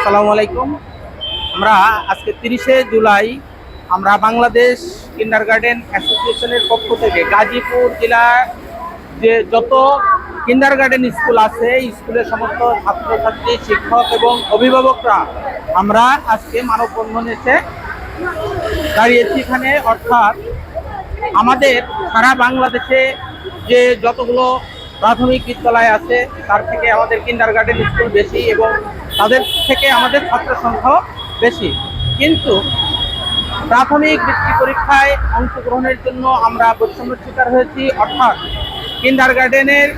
আসসালামু আলাইকুম। আমরা আজকে তিরিশে জুলাই, আমরা বাংলাদেশ কিন্ডার গার্ডেন অ্যাসোসিয়েশনের পক্ষ থেকে গাজীপুর জেলার যে যত কিন্ডার গার্ডেন স্কুল আছে স্কুলের সমস্ত ছাত্রছাত্রী, শিক্ষক এবং অভিভাবকরা, আমরা আজকে মানববন্ধন এসে দাঁড়িয়েছি এখানে। অর্থাৎ আমাদের সারা বাংলাদেশে যে যতগুলো প্রাথমিক বিদ্যালয় আছে, তার থেকে আমাদের কিন্ডার গার্ডেন স্কুল বেশি এবং তাদের থেকে আমাদের ছাত্র সংখ্যাও বেশি। কিন্তু প্রাথমিক বৃত্তি পরীক্ষায় অংশগ্রহণের জন্য আমরা বৈষম্যের শিকার হয়েছি, অর্থাৎ কিন্ডার গার্ডেনের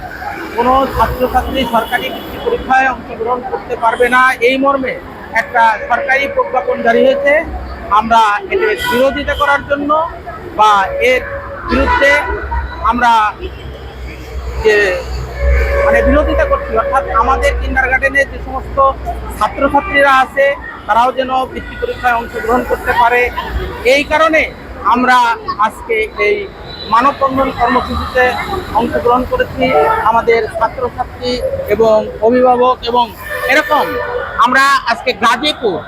কোনো ছাত্রছাত্রী সরকারি বৃত্তি পরীক্ষায় অংশগ্রহণ করতে পারবে না। এই মর্মে একটা সরকারি প্রজ্ঞাপন জারি হয়েছে। আমরা এর বিরোধিতা করার জন্য বা এর বিরুদ্ধে আমরা যে মানে বিরোধিতা করছি অর্থাৎ আমাদের কিন্ডার গার্ডেনে যে সমস্ত ছাত্রছাত্রীরা আছে, তারাও যেন বৃত্তি পরীক্ষায় অংশগ্রহণ করতে পারে। এই কারণে আমরা আজকে এই মানববন্ধন কর্মসূচিতে অংশগ্রহণ করেছি। আমাদের ছাত্রছাত্রী এবং অভিভাবক এবং এরকম আমরা আজকে গাজীপুর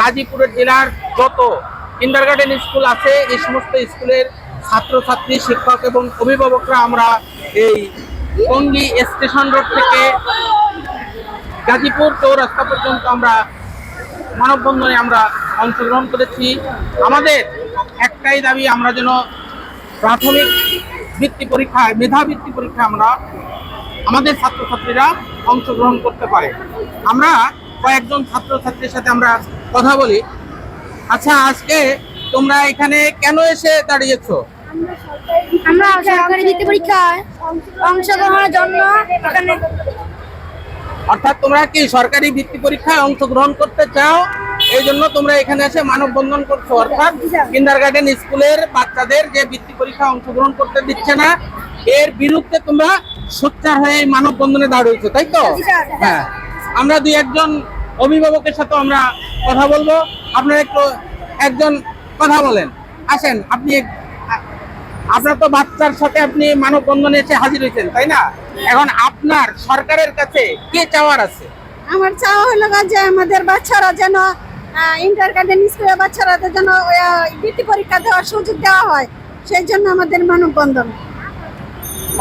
গাজীপুরের জেলার যত কিন্ডার গার্ডেন স্কুল আছে, এই সমস্ত স্কুলের ছাত্রছাত্রী, শিক্ষক এবং অভিভাবকরা আমরা এই টঙ্গী স্টেশন রোড থেকে গাজীপুর চৌরাস্তা পর্যন্ত আমরা মানববন্ধনে আমরা অংশগ্রহণ করেছি। আমাদের একটাই দাবি, আমরা যেন প্রাথমিক বৃত্তি পরীক্ষায় মেধা বৃত্তি পরীক্ষায় আমরা আমাদের ছাত্রছাত্রীরা অংশগ্রহণ করতে পারে। আমরা কয়েকজন ছাত্রছাত্রীর সাথে আমরা কথা বলি। আচ্ছা আজকে তোমরা এখানে কেন এসে দাঁড়িয়েছো? আমরা সরকারি বৃত্তি পরীক্ষায় অংশগ্রহণের জন্য এখানে অর্থাৎ তোমরা কি সরকারি বৃত্তি পরীক্ষায় অংশগ্রহণ করতে চাও? এই জন্য তোমরা এখানে এসে মানববন্ধন করছ। অর্থাৎ কিন্ডার গার্ডেন স্কুলের বাচ্চাদের যে বৃত্তি পরীক্ষা অংশগ্রহণ করতে দিচ্ছে না এর বিরুদ্ধে তোমরা সোচ্চার হয়ে এই মানববন্ধনে দাঁড়িয়েছো তাই তো? হ্যাঁ। আমরা দুই একজন অভিভাবকের সাথে আমরা কথা বলব। আপনারা একটু একজন কথা বলেন। আসেন আপনি আপনার তো বাচ্চার সাথে আপনি মানববন্ধনে এসে হাজির হয়েছেন তাই না? এখন আপনার সরকারের কাছে কে চাওয়ার আছে? আমার চাওয়া হলো যে আমাদের বাচ্চারা যেন ইন্টার গার্ডেন স্কুলের বাচ্চারা যেন বৃত্তি পরীক্ষা দেওয়ার সুযোগ দেওয়া হয় সেই জন্য আমাদের মানববন্ধন।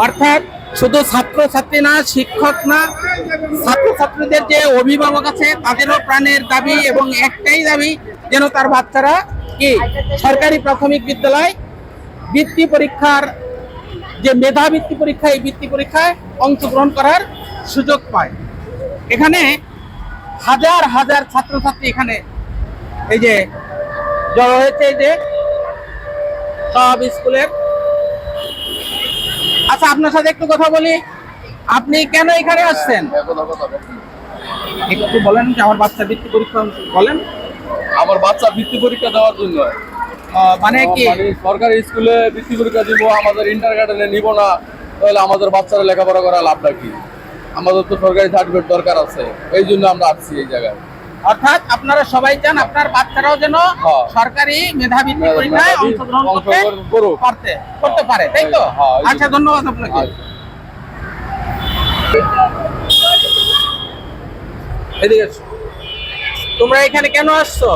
অর্থাৎ শুধু ছাত্র ছাত্রী না শিক্ষক না ছাত্রছাত্রীদের যে অভিভাবক আছে তাদেরও প্রাণের দাবি এবং একটাই দাবি যেন তার বাচ্চারা কি? সরকারি প্রাথমিক বিদ্যালয় বৃত্তি পরীক্ষার যে মেধা বৃত্তি পরীক্ষা, এই বৃত্তি পরীক্ষায় অংশগ্রহণ করার সুযোগ পায়। এখানে হাজার হাজার ছাত্রছাত্রী এখানে এই যে জড়ো হয়েছে যে সব স্কুলের। আচ্ছা আপনার সাথে একটু কথা বলি। আপনি কেন এখানে আসছেন? একটু বলেন যে আমার বাচ্চা বৃত্তি পরীক্ষা বলেন। আমার বাচ্চা বৃত্তি পরীক্ষা দেওয়ার জন্য। মানে কি? মানে সরকারি স্কুলে বৃত্তি পরীক্ষা দিব আমাদের ইন্টার গার্ডেনে নিব না তাহলে আমাদের বাচ্চারা লেখাপড়া করা লাভটা কি? আমাদের তো সরকারি সার্টিফিকেট দরকার আছে এই জন্য আমরা আসছি এই জায়গায়। অর্থাৎ আপনারা সবাই চান আপনার বাচ্চারাও যেন হ্যাঁ। সরকারি মেধাবৃত্তি পরীক্ষায় মেধাবী অংশগ্রহণ করতে করতে পারে তাই তো? হ্যাঁ, আচ্ছা ধন্যবাদ আপনাকে। এদিকে তোমরা এখানে কেন আসছো?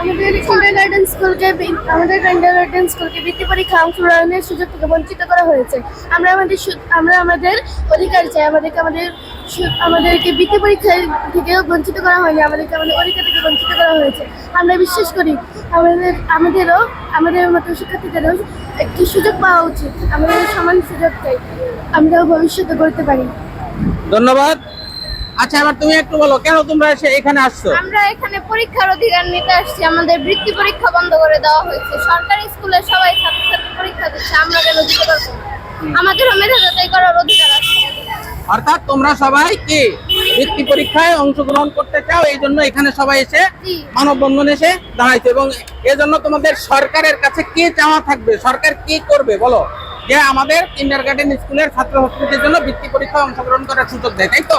আমাদের কিন্ডার গার্ডেন স্কুলকে আমাদের কিন্ডার স্কুলকে বৃত্তি পরীক্ষা অংশগ্রহণের সুযোগ থেকে বঞ্চিত করা হয়েছে। আমরা আমাদের আমরা আমাদের অধিকার চাই, আমাদেরকে আমাদের আমাদেরকে বৃত্তি পরীক্ষা থেকে বঞ্চিত করা হয়নি, আমাদেরকে আমাদের অধিকার থেকে বঞ্চিত করা হয়েছে। আমরা বিশ্বাস করি, আমাদের, আমাদেরও, আমাদের মতো শিক্ষার্থীদেরও একটি সুযোগ পাওয়া উচিত। আমাদের সমান সুযোগ চাই, আমরা ভবিষ্যতে করতে পারি। ধন্যবাদ। আচ্ছা এবার তুমি একটু বলো কেন তোমরা এসে এখানে আসছো? আমরা এখানে পরীক্ষার অধিকার নিতে আসছি আমাদের বৃত্তি পরীক্ষা বন্ধ করে দেওয়া হয়েছে। সরকারি স্কুলে সবাই ছাত্রছাত্রী পরীক্ষা দিচ্ছে আমরা কেন দিতে পারব? আমাদেরও মেধা যাচাই করার অধিকার আছে। অর্থাৎ তোমরা সবাই কি বৃত্তি পরীক্ষায় অংশগ্রহণ করতে চাও এই জন্য এখানে সবাই এসে। মানববন্ধন এসে দাঁড়াইছে এবং এজন্য তোমাদের সরকারের কাছে কি চাওয়া থাকবে? সরকার কি করবে বলো। যে আমাদের কিন্ডার গার্ডেন স্কুলের ছাত্র ছাত্রীদের জন্য বৃত্তি পরীক্ষায় অংশগ্রহণ করার সুযোগ দেয় তাই তো?